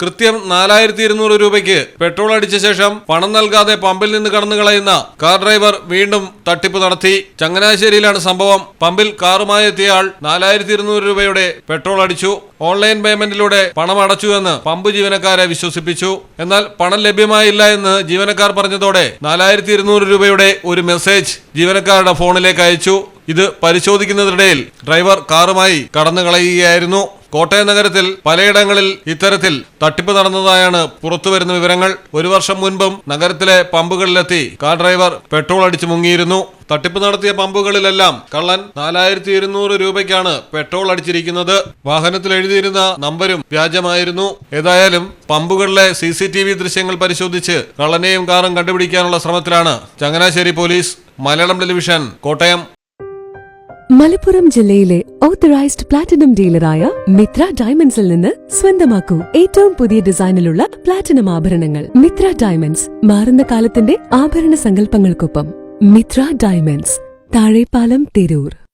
കൃത്യം നാലായിരത്തി ഇരുന്നൂറ് രൂപയ്ക്ക് പെട്രോൾ അടിച്ച ശേഷം പണം നൽകാതെ പമ്പിൽ നിന്ന് കടന്നു കളയുന്ന കാർ ഡ്രൈവർ വീണ്ടും തട്ടിപ്പ് നടത്തി. ചങ്ങനാശ്ശേരിയിലാണ് സംഭവം. പമ്പിൽ കാറുമായി എത്തിയ ആൾ നാലായിരത്തി ഇരുന്നൂറ് രൂപയുടെ പെട്രോൾ അടിച്ചു. ഓൺലൈൻ പേയ്മെന്റിലൂടെ പണം അടച്ചു എന്ന് പമ്പ് ജീവനക്കാരെ വിശ്വസിപ്പിച്ചു. എന്നാൽ പണം ലഭ്യമായില്ല എന്ന് ജീവനക്കാർ പറഞ്ഞതോടെ നാലായിരത്തി ഇരുന്നൂറ് രൂപയുടെ ഒരു മെസ്സേജ് ജീവനക്കാരുടെ ഫോണിലേക്ക് അയച്ചു. ഇത് പരിശോധിക്കുന്നതിനിടയിൽ ഡ്രൈവർ കാറുമായി കടന്നു കളയുകയായിരുന്നു. കോട്ടയം നഗരത്തിൽ പലയിടങ്ങളിൽ ഇത്തരത്തിൽ തട്ടിപ്പ് നടന്നതായാണ് പുറത്തുവരുന്ന വിവരങ്ങൾ. ഒരു വർഷം മുൻപും നഗരത്തിലെ പമ്പുകളിലെത്തി കാർ ഡ്രൈവർ പെട്രോൾ അടിച്ചു മുങ്ങിയിരുന്നു. തട്ടിപ്പ് നടത്തിയ പമ്പുകളിലെല്ലാം കള്ളൻ നാലായിരത്തി ഇരുന്നൂറ് രൂപയ്ക്കാണ് പെട്രോൾ അടിച്ചിരിക്കുന്നത്. വാഹനത്തിൽ എഴുതിയിരുന്ന നമ്പരും വ്യാജമായിരുന്നു. ഏതായാലും പമ്പുകളിലെ സി സി ടി വി ദൃശ്യങ്ങൾ പരിശോധിച്ച് കള്ളനെയും കാറും കണ്ടുപിടിക്കാനുള്ള ശ്രമത്തിലാണ് ചങ്ങനാശ്ശേരി പോലീസ്. മലയാളം ടെലിവിഷൻ കോട്ടയം. മലപ്പുറം ജില്ലയിലെ ഓത്തറൈസ്ഡ് പ്ലാറ്റിനം ഡീലറായ മിത്ര ഡയമണ്ട്സിൽ നിന്ന് സ്വന്തമാക്കൂ. ഏറ്റവും പുതിയ ഡിസൈനിലുള്ള പ്ലാറ്റിനം ആഭരണങ്ങൾ. മിത്ര ഡയമണ്ട്സ് മാറുന്ന കാലത്തിന്റെ ആഭരണ സങ്കല്പങ്ങൾക്കൊപ്പം. മിത്ര ഡയമണ്ട്സ് താഴെപ്പാലം തിരൂർ.